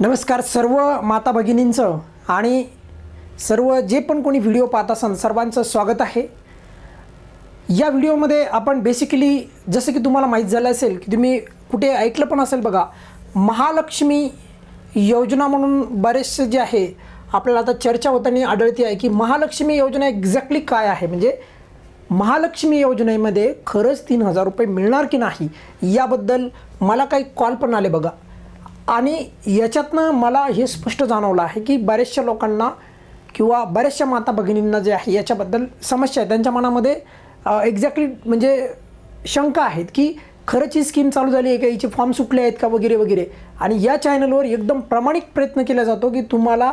नमस्कार सर्व माता भगिनींचं आणि सर्व जे पण कोणी व्हिडिओ पाहत असाल सर्वांचं स्वागत आहे. या व्हिडिओमध्ये आपण बेसिकली जसं की तुम्हाला माहीत झालं असेल की तुम्ही कुठे ऐकलं पण असेल बघा महालक्ष्मी योजना म्हणून बरेचसे जे आहे आपल्याला आता चर्चा होताना आढळते आहे की महालक्ष्मी योजना एक्झॅक्टली काय आहे? म्हणजे महालक्ष्मी योजनेमध्ये खरंच तीन हजार रुपये मिळणार की नाही? याबद्दल मला काही कॉल पण आले बघा. आणि याच्यातनं मला हे स्पष्ट जाणवलं आहे की बऱ्याचशा लोकांना किंवा बऱ्याचशा माता भगिनींना जे आहे याच्याबद्दल समस्या आहे. त्यांच्या मनामध्ये एक्झॅक्टली म्हणजे शंका आहेत की खरंच ही स्कीम चालू झाली आहे का? हिचे फॉर्म सुटले आहेत का? वगैरे वगैरे. आणि या चॅनलवर एकदम प्रामाणिक प्रयत्न केला जातो की तुम्हाला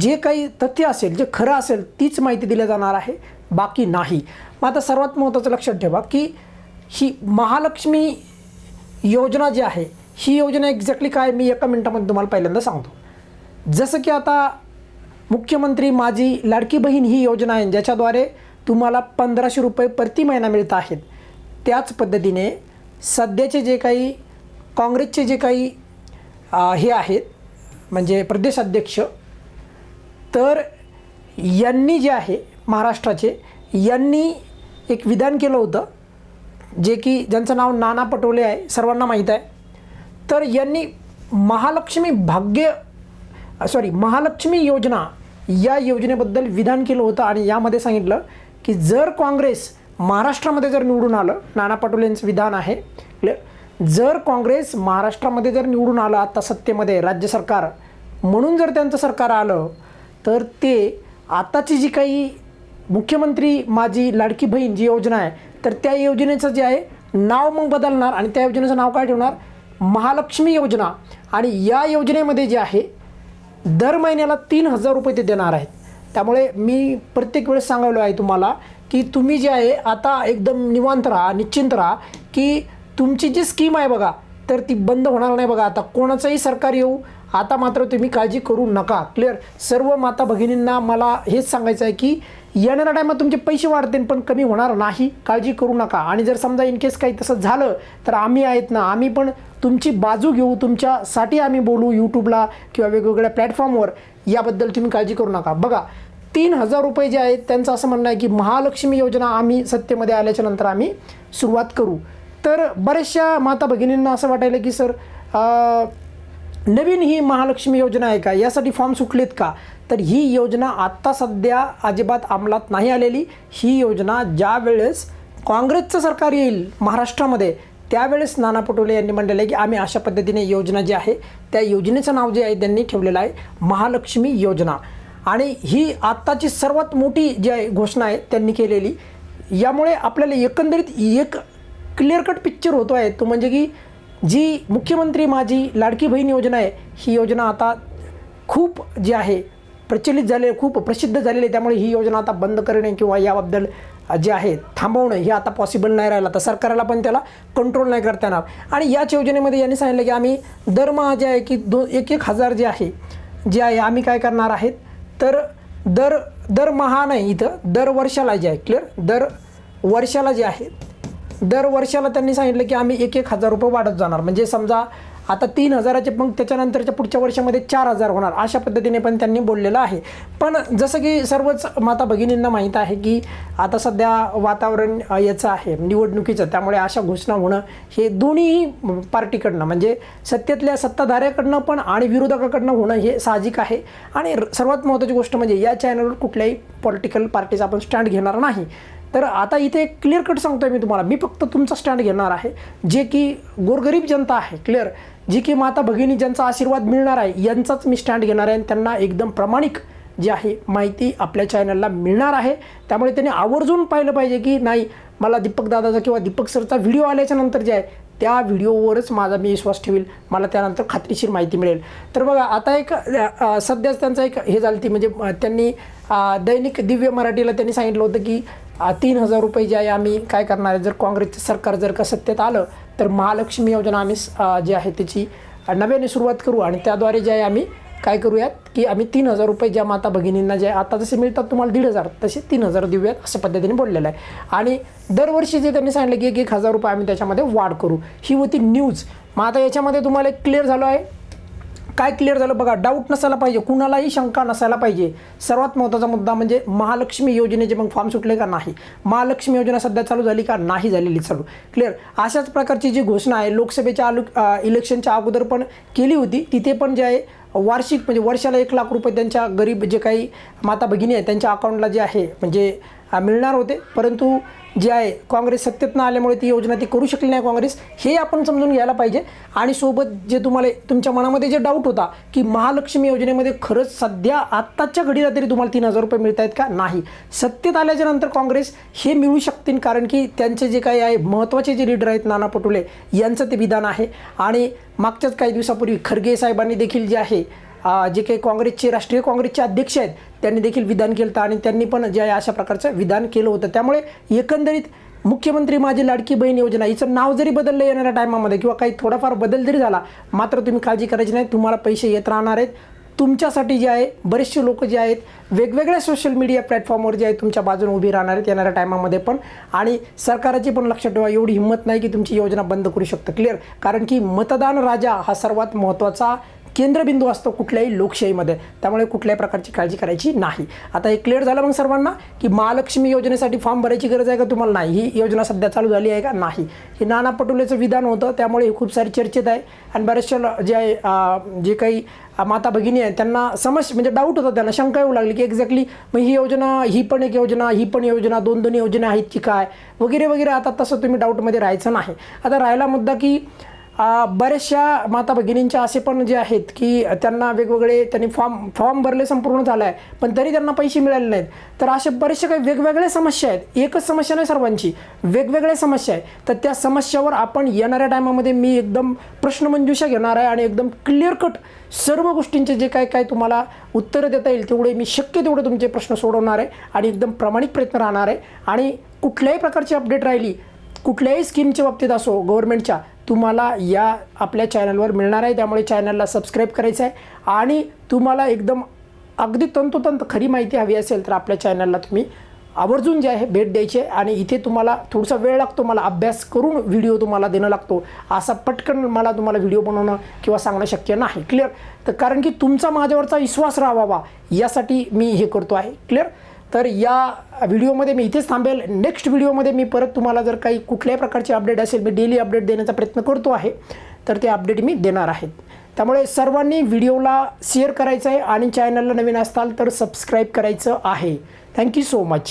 जे काही तथ्य असेल जे खरं असेल तीच माहिती दिली जाणार आहे. बाकी नाही. मग आता सर्वात महत्त्वाचं लक्षात ठेवा की ही महालक्ष्मी योजना जी आहे ही योजना एक्झॅक्टली काय मी एका मिनटामध्ये तुम्हाला पहिल्यांदा सांगतो. जसं की आता मुख्यमंत्री माझी लाडकी बहीण ही योजना आहे ज्याच्याद्वारे तुम्हाला पंधराशे रुपये प्रति महिना मिळत आहेत. त्याच पद्धतीने सध्याचे जे काही काँग्रेसचे जे काही हे आहेत म्हणजे प्रदेशाध्यक्ष तर यांनी जे आहे महाराष्ट्राचे यांनी एक विधान केलं होतं जे की ज्यांचं नाव नाना पटोले आहे सर्वांना माहीत आहे. तर यांनी महालक्ष्मी भाग्य सॉरी महालक्ष्मी योजना या योजनेबद्दल विधान केलं होतं आणि यामध्ये सांगितलं की जर काँग्रेस महाराष्ट्रामध्ये जर निवडून आलं नाना पटोले यांचं विधान आहे क्लिअर जर काँग्रेस महाराष्ट्रामध्ये जर निवडून आलं आता सत्तेमध्ये राज्य सरकार म्हणून जर त्यांचं सरकार आलं तर ते आताची जी काही मुख्यमंत्री माझी लाडकी बहीण जी योजना आहे तर त्या योजनेचं जे आहे नाव मग बदलणार आणि त्या योजनेचं नाव काय ठेवणार? महालक्ष्मी योजना आणि या योजनेमध्ये जे आहे दर महिन्याला तीन हजार रुपये ते देणार आहेत. त्यामुळे मी प्रत्येक वेळेस सांगायलो आहे तुम्हाला की तुम्ही जे आहे आता एकदम निवांत राहा निश्चिंत राहा की तुमची जी स्कीम आहे बघा तर ती बंद होणार नाही बघा. आता कोणाचंही सरकार येऊ आता मात्र तुम्ही काळजी करू नका. क्लिअर सर्व माता भगिनींना मला हेच सांगायचं आहे की येणाऱ्या टायमात तुमचे पैसे वाढतील पण कमी होणार नाही. काळजी करू नका. आणि जर समजा इन केस काही तसं झालं तर आम्ही आहेत ना आम्ही पण तुमची बाजू घेऊ तुमच्यासाठी आम्ही बोलू यूट्यूबला किंवा वेगवेगळ्या प्लॅटफॉर्मवर याबद्दल तुम्ही काळजी करू नका. बघा तीन हजार रुपये जे आहेत त्यांचं असं म्हणणं आहे की महालक्ष्मी योजना आम्ही सत्तेमध्ये आल्याच्यानंतर आम्ही सुरुवात करू. तर बऱ्याचशा माता भगिनींना असं वाटायलं की सर नवीन ही महालक्ष्मी योजना आहे का? यासाठी फॉर्म सुटलेत का? तर ही योजना आत्ता सध्या अजिबात अंमलात नाही आलेली. ही योजना ज्या वेळेस काँग्रेसचं सरकार येईल महाराष्ट्रामध्ये त्यावेळेस नाना पटोले यांनी म्हणलेलं आहे की आम्ही अशा पद्धतीने योजना जी आहे त्या योजनेचं नाव जे आहे त्यांनी ठेवलेलं आहे महालक्ष्मी योजना. आणि ही आत्ताची सर्वात मोठी जी आहे घोषणा आहे त्यांनी केलेली. यामुळे आपल्याला एकंदरीत एक क्लिअर कट पिक्चर होतो आहे. तो म्हणजे की जी मुख्यमंत्री माझी लाडकी बहीण योजना आहे ही योजना आता खूप जी आहे प्रचलित झाले खूप प्रसिद्ध झालेली आहे. त्यामुळे ही योजना आता बंद करणे किंवा याबद्दल जे आहे थांबवणं हे आता पॉसिबल नाही राहिलं. तर सरकारला पण त्याला कंट्रोल नाही करता येणार. आणि याच योजनेमध्ये यांनी सांगितलं की आम्ही दरमहा जे आहे की दो एक एक हजार जे आहे जे आहे आम्ही काय करणार आहेत? तर दर दरमहा नाही इथं दर वर्षाला जे आहे क्लिअर दर वर्षाला जे आहे दर वर्षाला त्यांनी सांगितलं की आम्ही एक एक हजार रुपये वाढत जाणार. म्हणजे समजा आता तीन हजाराचे मग त्याच्यानंतरच्या पुढच्या वर्षामध्ये चार हजार होणार अशा पद्धतीने पण त्यांनी बोललेलं आहे. पण जसं की सर्वच माता भगिनींना माहीत आहे की आता सध्या वातावरण याचं आहे निवडणुकीचं त्यामुळे अशा घोषणा होणं हे दोन्ही पार्टीकडनं म्हणजे सत्तेतल्या सत्ताधाऱ्याकडनं पण आणि विरोधकाकडनं होणं हे साहजिक आहे. आणि सर्वात महत्त्वाची गोष्ट म्हणजे या चॅनलवर कुठल्याही पॉलिटिकल पार्टीचा आपण स्टँड घेणार नाही. तर आता इथे क्लिअर कट सांगतो आहे मी तुम्हाला. मी फक्त तुमचा स्टँड घेणार आहे. जे की गोरगरीब जनता आहे क्लिअर जी की माता भगिनी ज्यांचा आशीर्वाद मिळणार आहे यांचाच मी स्टँड घेणार आहे आणि त्यांना एकदम प्रामाणिक जी आहे माहिती आपल्या चॅनलला मिळणार आहे. त्यामुळे त्यांनी आवर्जून पाहिलं पाहिजे की नाही मला दीपक दादाचा किंवा दीपक सरचा व्हिडिओ आल्याच्यानंतर जे आहे त्या व्हिडिओवरच माझा मी विश्वास ठेवील. मला त्यानंतर खात्रीशीर माहिती मिळेल. तर बघा आता एक सध्याच त्यांचा एक हे झालं ती म्हणजे त्यांनी दैनिक दिव्य मराठीला त्यांनी सांगितलं होतं की तीन हजार रुपये जे आहे आम्ही काय करणार आहे? जर काँग्रेसचं सरकार जर का सत्तेत आलं तर महालक्ष्मी योजना आम्ही जी आहे त्याची नव्याने सुरुवात करू आणि त्याद्वारे जे आहे आम्ही काय करूयात की आम्ही तीन हजार रुपये ज्या माता भगिनींना जे आता जसे मिळतात तुम्हाला दीड हजार तसे तीन हजार देऊयात अशा पद्धतीने बोललेलं आहे. आणि दरवर्षी जे त्यांनी सांगितलं की एक एक हजार रुपये आम्ही त्याच्यामध्ये वाढ करू. ही होती न्यूज. मग आता याच्यामध्ये तुम्हाला एक क्लिअर झालं आहे. काय क्लिअर झालं बघा डाऊट नसायला पाहिजे कुणालाही शंका नसायला पाहिजे. सर्वात महत्त्वाचा मुद्दा म्हणजे महालक्ष्मी योजनेचे मग फॉर्म सुटले का नाही? महालक्ष्मी योजना सध्या चालू झाली का नाही झालेली चालू? क्लिअर अशाच प्रकारची जी घोषणा आहे लोकसभेच्या आलू इलेक्शनच्या अगोदर पण केली होती. तिथे पण जे आहे वार्षिक म्हणजे वर्षाला एक लाख रुपये त्यांच्या गरीब जे काही माता भगिनी आहेत त्यांच्या अकाउंटला जे आहे म्हणजे मिळणार होते. परंतु जे आहे काँग्रेस सत्तेत न आल्यामुळे ती योजना ती करू शकली नाही काँग्रेस हे आपण समजून घ्यायला पाहिजे. आणि सोबत जे तुम्हाला तुमच्या मनामध्ये जे डाऊट होता की महालक्ष्मी योजनेमध्ये खरंच सध्या आत्ताच्या घडीला तरी तुम्हाला तीन हजार रुपये मिळत आहेत का? नाही. सत्तेत आल्याच्यानंतर काँग्रेस हे मिळू शकतील कारण की त्यांचे जे काही आहे महत्त्वाचे जे लीडर आहेत नाना पटोले यांचं ते विधान आहे. आणि मागच्याच काही दिवसापूर्वी खरगे साहेबांनी देखील जे आहे जे काही काँग्रेसचे राष्ट्रीय काँग्रेसचे अध्यक्ष आहेत त्यांनी देखील विधान केलं होतं आणि त्यांनी पण जे आहे अशा प्रकारचं विधान केलं होतं. त्यामुळे एकंदरीत मुख्यमंत्री माझी लाडकी बहीण योजना हिचं नाव जरी बदललं येणाऱ्या टायमामध्ये किंवा काही थोडाफार बदल जरी झाला मात्र तुम्ही काळजी करायची नाही तुम्हाला पैसे येत राहणार आहेत. तुमच्यासाठी जे आहे बरेचसे लोक जे आहेत वेगवेगळ्या सोशल मीडिया प्लॅटफॉर्मवर जे आहे तुमच्या बाजूने उभी राहणार आहेत येणाऱ्या टायमामध्ये पण. आणि सरकाराची पण लक्षात ठेवा एवढी हिंमत नाही की तुमची योजना बंद करू शकतं. क्लिअर कारण की मतदान राजा हा सर्वात महत्त्वाचा केंद्रबिंदू असतो कुठल्याही लोकशाहीमध्ये. त्यामुळे कुठल्याही प्रकारची काळजी करायची नाही. आता हे क्लिअर झालं मग सर्वांना की महालक्ष्मी योजनेसाठी फॉर्म भरायची गरज आहे का तुम्हाला नाही? ही योजना सध्या चालू झाली आहे का? नाही. हे नाना पटोलेचं विधान होतं त्यामुळे हे खूप सारी चर्चेत आहे. आणि बऱ्याचशा जे आहे जे काही माता भगिनी आहेत त्यांना समस्या म्हणजे डाऊट होता त्यांना शंका येऊ लागली की एक्झॅक्टली मग ही योजना ही पण एक योजना ही पण योजना दोन दोन योजना आहेत की काय? वगैरे वगैरे आता तसं तुम्ही डाऊटमध्ये राहायचं नाही. आता राहिला मुद्दा की बऱ्याचशा माता भगिनींच्या असे पण जे आहेत की त्यांना वेगवेगळे त्यांनी फॉर्म फॉर्म भरले संपूर्ण झाला आहे पण तरी त्यांना पैसे मिळाले नाहीत. तर असे बरेचसे काही वेगवेगळ्या समस्या आहेत. एकच समस्या नाही सर्वांची वेगवेगळ्या समस्या आहेत. तर त्या समस्यावर आपण येणाऱ्या टायमामध्ये मी एकदम प्रश्नमंजुषा घेणार आहे आणि एकदम क्लिअर कट सर्व गोष्टींचे जे काय काय तुम्हाला उत्तरं देता येईल तेवढे मी शक्य तेवढे तुमचे प्रश्न सोडवणार आहे आणि एकदम प्रामाणिक प्रयत्न राहणार आहे. आणि कुठल्याही प्रकारची अपडेट राहिली कुठल्याही स्कीमच्या बाबतीत असो गव्हर्नमेंटच्या तुम्हाला या आपल्या चॅनलवर मिळणार आहे. त्यामुळे चॅनलला सबस्क्राईब करायचं आहे. आणि तुम्हाला एकदम अगदी तंतोतंत खरी माहिती हवी असेल तर आपल्या चॅनलला तुम्ही आवर्जून जे आहे भेट द्यायची आहे आणि इथे तुम्हाला थोडासा वेळ लागतो. मला अभ्यास करून व्हिडिओ तुम्हाला देणं लागतो. असा पटकन मला तुम्हाला व्हिडिओ बनवणं किंवा सांगणं शक्य नाही. क्लिअर तर कारण की तुमचा माझ्यावरचा विश्वास राहावा. यासाठी मी हे करतो आहे. क्लिअर तर या व्हिडिओमध्ये मी इथेच थांबेल. नेक्स्ट व्हिडिओमध्ये मी परत तुम्हाला जर काही कुठल्याही प्रकारचे अपडेट असेल मी डेली अपडेट देण्याचा प्रयत्न करतो आहे तर ते अपडेट मी देणार आहेत. त्यामुळे सर्वांनी व्हिडिओला शेअर करायचं आहे आणि चॅनलला नवीन असताल तर सबस्क्राईब करायचं आहे. Thank you so much